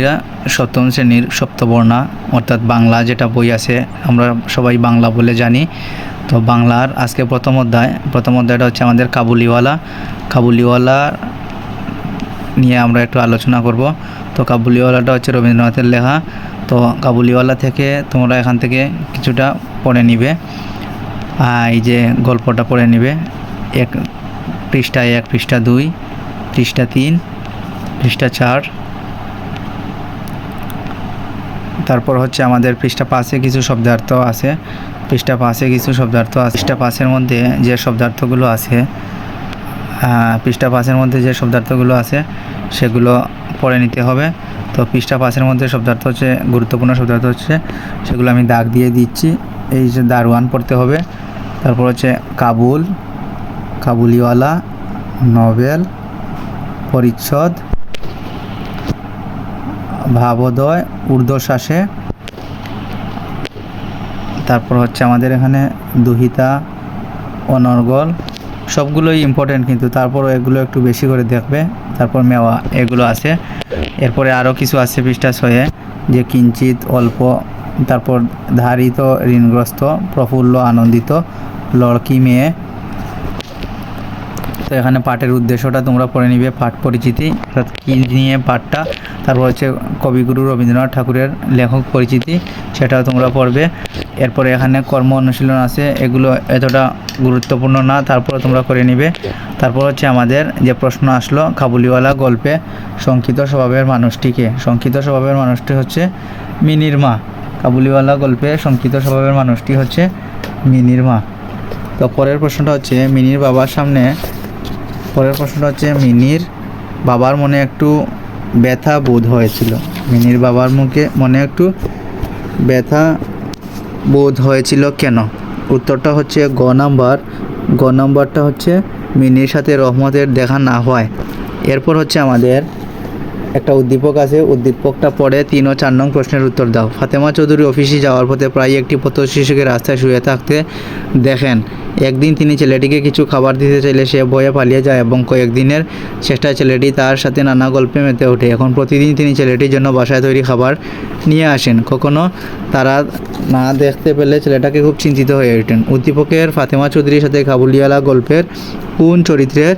শিক্ষার্থীরা সপ্তম শ্রেণির সপ্তবর্ণা, অর্থাৎ বাংলা যেটা বই আছে, আমরা সবাই বাংলা বলে জানি। তো বাংলার আজকে প্রথম অধ্যায়, প্রথম অধ্যায়টা হচ্ছে আমাদের কাবুলিওয়ালা। কাবুলিওয়ালা নিয়ে আমরা একটু আলোচনা করব। তো কাবুলিওয়ালাটা হচ্ছে রবীন্দ্রনাথের লেখা। তো কাবুলিওয়ালা থেকে তোমরা এখান থেকে কিছুটা পড়ে নিবে। এই যে গল্পটা পড়ে নিবে। এক পৃষ্ঠা এক, পৃষ্ঠা দুই, পৃষ্ঠা তিন, পৃষ্ঠা চার তারপর হচ্ছে আমাদের পৃষ্ঠা পাশে কিছু শব্দার্থ আছে। পৃষ্ঠা পাশে কিছু শব্দার্থ আছে। পৃষ্ঠা পাশের মধ্যে যে শব্দার্থগুলো আছে পৃষ্ঠা পাশের মধ্যে যে শব্দার্থগুলো আছে, সেগুলো পড়ে নিতে হবে। তো পৃষ্ঠা পাশের মধ্যে শব্দার্থ হচ্ছে, গুরুত্বপূর্ণ শব্দার্থ হচ্ছে, সেগুলো আমি দাগ দিয়ে দিচ্ছি। এই যে দারোয়ান পড়তে হবে। তারপর হচ্ছে কাবুল, কাবুলিওয়ালা, নভেল, পরিচ্ছদ ভাবোদয়, ঊর্ধ্বশ্বাসে। তারপর হচ্ছে আমাদের এখানে দুহিতা, অনর্গল, সবগুলোই ইম্পর্টেন্ট কিন্তু তারপর এগুলো একটু বেশি করে দেখবে। তারপর মেওয়া, এগুলো আছে। এরপরে আরও কিছু আছে পৃষ্ঠা ছয়ে, যে কিঞ্চিত অল্প, তারপর ধারিত, ঋণগ্রস্ত, প্রফুল্ল, আনন্দিত, লড়কি মেয়ে তো এখানে পাঠের উদ্দেশ্যটা তোমরা পড়ে নিবে পাঠ পরিচিতি, অর্থাৎ কী নিয়ে পাঠটা তারপর হচ্ছে কবিগুরু রবীন্দ্রনাথ ঠাকুরের লেখক পরিচিতি, সেটাও তোমরা পড়বে। এরপরে এখানে কর্ম অনুশীলন আছে, এগুলো এতটা গুরুত্বপূর্ণ না তারপরে তোমরা করে নিবে। তারপর হচ্ছে আমাদের যে প্রশ্ন আসলো, কাবুলিওয়ালা গল্পে সংক্ষিত স্বভাবের মানুষটিকে। সংক্ষিত স্বভাবের মানুষটি হচ্ছে মিনির মা কাবুলিওয়ালা গল্পে সংক্ষিত স্বভাবের মানুষটি হচ্ছে মিনির মা তো পরের প্রশ্নটা হচ্ছে, মিনির বাবার সামনে পরের প্রশ্নটা হচ্ছে, মিনির বাবার মনে একটু ব্যথা বোধ হয়েছিল। মিনির বাবার মুখে মনে একটু ব্যথা বোধ হয়েছিল কেন? উত্তরটা হচ্ছে গ নাম্বার। গ নাম্বারটা হচ্ছে, মিনির সাথে রহমতের দেখা না হয়। এরপর হচ্ছে আমাদের একটা উদ্দীপক আছে। উদ্দীপকটা পড়ে তিন ও চার নং প্রশ্নের উত্তর দাও। ফাতেমা চৌধুরী অফিসে যাওয়ার পথে প্রায় একটি পথ শিশুকে রাস্তায় শুয়ে থাকতে দেখেন। একদিন তিনি ছেলেটিকে কিছু খাবার দিতে চাইলে সে ভয়ে পালিয়ে যায় এবং কয়েকদিনের চেষ্টায় ছেলেটি তার সাথে নানা গল্পে মেতে ওঠে। এখন প্রতিদিন তিনি ছেলেটির জন্য বাসায় তৈরি খাবার নিয়ে আসেন। কখনো তারা না দেখতে পেলে ছেলেটাকে খুব চিন্তিত হয়ে ওঠেন। উদ্দীপকের ফাতেমা চৌধুরীর সাথে কাবুলিওয়ালা গল্পের কোন চরিত্রের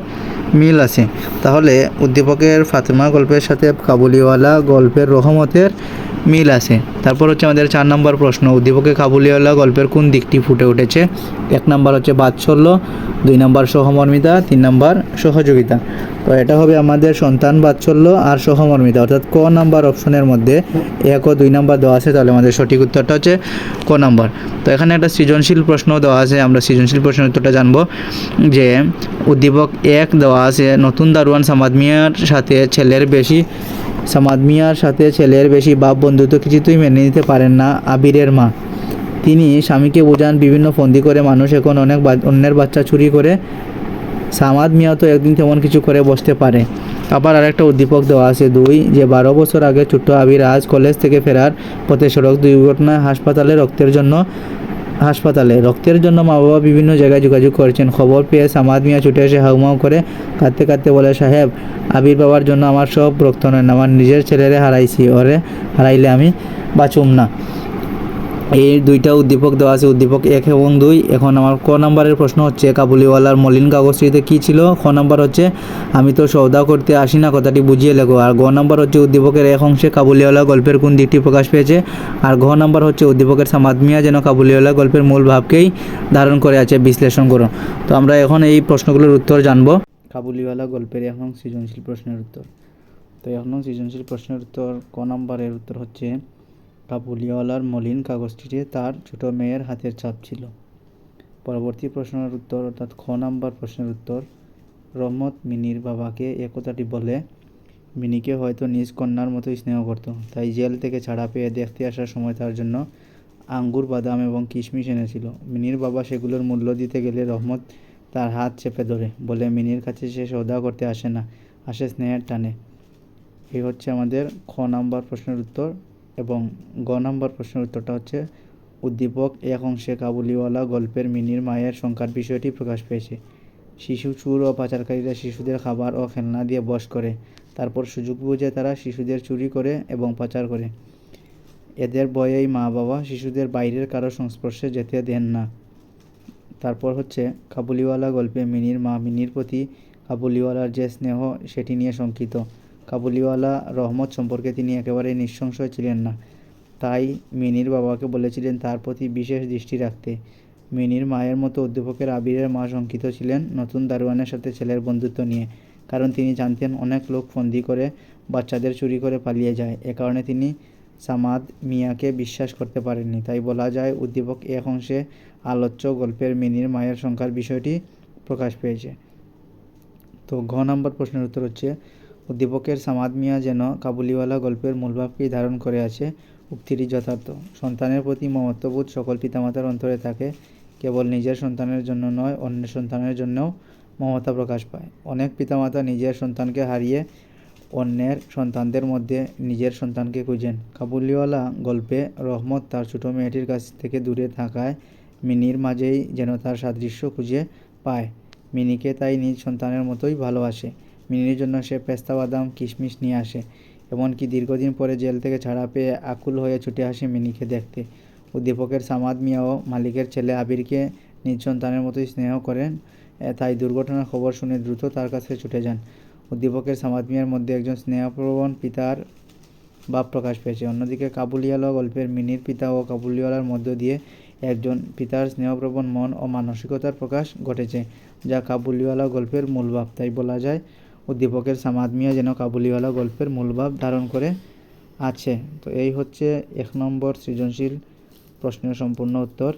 মিল আছে। তাহলে উদ্দীপকের ফাতেমা গল্পের সাথে কাবুলিওয়ালা গল্পের রহমতের মিল আছে। তারপর হচ্ছে আমাদের চার নম্বর প্রশ্ন, উদ্দীপকে কাবুলিওয়ালা গল্পের কোন দিকটি ফুটে উঠেছে? এক নম্বর হচ্ছে বাৎসল্য, দুই নম্বর সহমর্মিতা, তিন নম্বর সহযোগিতা। তো এটা হবে আমাদের সন্তান বাৎসল্য আর সহমর্মিতা, অর্থাৎ ক নাম্বার অপশনের মধ্যে এক ও দুই নাম্বার দেওয়া আছে, তাহলে আমাদের সঠিক উত্তরটা হচ্ছে ক নাম্বার। তো এখানে একটা সৃজনশীল প্রশ্ন দেওয়া আছে, আমরা সৃজনশীল প্রশ্নের উত্তরটা জানব যে উদ্দীপক এক দেওয়া আছে। নতুন দারোয়ান, সামাদ মিয়ার সাথে ছেলের বেশি, সামাদ মিয়ার সাথে ছেলের বেশি বাপ বন্ধুত্ব কিছুতেই মেনে নিতে পারেন না আবিরের মা। তিনি স্বামীকে বোঝান, বিভিন্ন ফন্দি করে মানুষ, এখন অনেক অন্যের বাচ্চা চুরি করে। সামাদ মিয়া তো একদিন তেমন কিছু করে বসতে পারে। আবার আরেকটা উদ্দীপক দেওয়া আছে, দুই, যে বারো বছর আগে ছোট্ট আবির আজ কলেজ থেকে ফেরার পথে সড়ক দুর্ঘটনায় হাসপাতালে রক্তের জন্য হাসপাতালে। রক্তের জন্য মা বাবা বিভিন্ন জায়গায় যোগাযোগ করেছেন। খবর পেয়ে সামাদ মিয়া ছুটে এসে হাউমাউ করে কাঁদতে কাঁদতে বলে, সাহেব, আবির বাবার জন্য আমার সব রক্ত নেন আমার নিজের ছেলেরে হারাইছি, ওরে হারাইলে আমি বাঁচুম না। এই দুইটা উদ্দীপক দেওয়া আছে, উদ্দীপক এক এবং দুই। এখন আমার ক নাম্বারের প্রশ্ন হচ্ছে, কাবুলিওয়ালার মলিন কাগজটিতে কী ছিল? খ নাম্বার হচ্ছে, আমি তো সৌদা করতে আসি না, কথাটি বুঝিয়ে লেখো। আর গ নাম্বার হচ্ছে, উদ্দীপকের এক অংশে কাবুলিওয়ালা গল্পের কোন দিকটি প্রকাশ পেয়েছে? আর ঘ নাম্বার হচ্ছে, উদ্দীপকের সামাদ মিয়া যেন কাবুলিওয়ালা গল্পের মূল ভাবকেই ধারণ করে আছে। বিশ্লেষণ করুন তো আমরা এখন এই প্রশ্নগুলোর উত্তর জানব। কাবুলিওয়ালা গল্পের এখন সৃজনশীল প্রশ্নের উত্তর। তো এখন সৃজনশীল প্রশ্নের উত্তর, ক নাম্বারের উত্তর হচ্ছে কাবুলিওয়ালার মলিন কাগজটিতে তার ছোট মেয়ের হাতের ছাপ ছিল। পরবর্তী প্রশ্নের উত্তর অর্থাৎ খ নাম্বার প্রশ্নের উত্তর, রহমত মিনির বাবাকে এ কথাটি বলে, মিনিকে হয়তো নিজ কন্যার মতো স্নেহ করত, তাই জেল থেকে ছাড়া পেয়ে দেখতে আসার সময় তার জন্য আঙ্গুর, বাদাম এবং কিশমিশ এনেছিল। মিনির বাবা সেগুলোর মূল্য দিতে গেলে রহমত তার হাত চেপে ধরে, বলে, মিনির কাছে সে সৌদা করতে আসে না, আসে স্নেহের টানে। এই হচ্ছে আমাদের খ নাম্বার প্রশ্নের উত্তর। এবং গ নাম্বার প্রশ্নের উত্তরটা হচ্ছে, উদ্দীপক এক অংশে কাবুলিওয়ালা গল্পের মিনির মায়ের সংখ্যার বিষয়টি প্রকাশ পেয়েছে। শিশু চুর ও পাচারকারীরা শিশুদের খাবার ও খেলনা দিয়ে বশ করে। তারপর সুযোগ বুঝে তারা শিশুদের চুরি করে এবং পাচার করে। এদের বয়েই মা বাবা শিশুদের বাইরের কারও সংস্পর্শে যেতে দেন না। তারপর হচ্ছে, কাবুলিওয়ালা গল্পে মিনির মা মিনির প্রতি কাবুলিওয়ালার যে স্নেহ, সেটি নিয়ে শঙ্কিত। কাবুলিওয়ালা রহমত সম্পর্কে তিনি একেবারে নিঃসংশয় ছিলেন না। তাই মিনির বাবাকে বলেছিলেন তার প্রতি বিশেষ দৃষ্টি রাখতে। মিনির মায়ের মতো অধ্যাপকের আবিরের মা শঙ্কিত ছিলেন নতুন দারোয়ানের সাথে ছেলের বন্ধুত্ব নিয়ে, কারণ তিনি জানতেন অনেক লোক ফন্দি করে বাচ্চাদের চুরি করে পালিয়ে যায়। এ কারণে তিনি সামাদ মিয়াকে বিশ্বাস করতে পারেননি। তাই বলা যায়, উদ্দীপক এক অংশে আলোচ্য গল্পের মিনির মায়ের সংখ্যার বিষয়টি প্রকাশ পেয়েছে। তো ঘ নম্বর প্রশ্নের উত্তর হচ্ছে উদ্দীপকের সামাদ মিয়া যেন কাবুলিওয়ালা গল্পের মূলভাবকেই ধারণ করে আছে উক্তিটি যথার্থ। সন্তানের প্রতি মমত্ববোধ সকল পিতামাতার অন্তরে থাকে, কেবল নিজের সন্তানের জন্য নয়, অন্যের সন্তানের জন্যও মমতা প্রকাশ পায়। অনেক পিতামাতা নিজের সন্তানকে হারিয়ে অন্যের সন্তানদের মধ্যে নিজের সন্তানকে খুঁজেন। কাবুলিওয়ালা গল্পে রহমত তার ছোট মেয়েটির কাছ থেকে দূরে থাকায় মিনির মাঝেই যেন তার সাদৃশ্য খুঁজে পায়। মিনিকে তাই নিজ সন্তানের মতোই ভালোবাসে। মিনির জন্য সে পেস্তা বাদাম, কিশমিশ নিয়ে আসে, এমনকি দীর্ঘদিন পরে জেল থেকে ছাড়া পেয়ে আকুল হয়ে ছুটে আসে মিনিকে দেখতে। উদ্দীপকের সামাদ মিয়াও মালিকের ছেলে আবিরকে নিজ সন্তানের মতোই স্নেহ করেন তাই দুর্ঘটনার খবর শুনে দ্রুত তার কাছে ছুটে যান। উদ্দীপকের সামাদ মিয়ার মধ্যে একজন স্নেহপ্রবণ পিতার ভাব প্রকাশ পেয়েছে। অন্যদিকে কাবুলিওয়ালা গল্পের মিনির পিতা ও কাবুলিওয়ালার মধ্য দিয়ে একজন পিতার স্নেহপ্রবণ মন ও মানসিকতার প্রকাশ ঘটেছে, যা কাবুলিওয়ালা গল্পের মূল ভাব। তাই বলা যায় উদ্দীপকের সামাদমিয়া যেন কাবুলিওয়ালা গল্পের মূলভাব ধারণ করে আছে। তো এই হচ্ছে এক নম্বর সৃজনশীল প্রশ্নের সম্পূর্ণ উত্তর।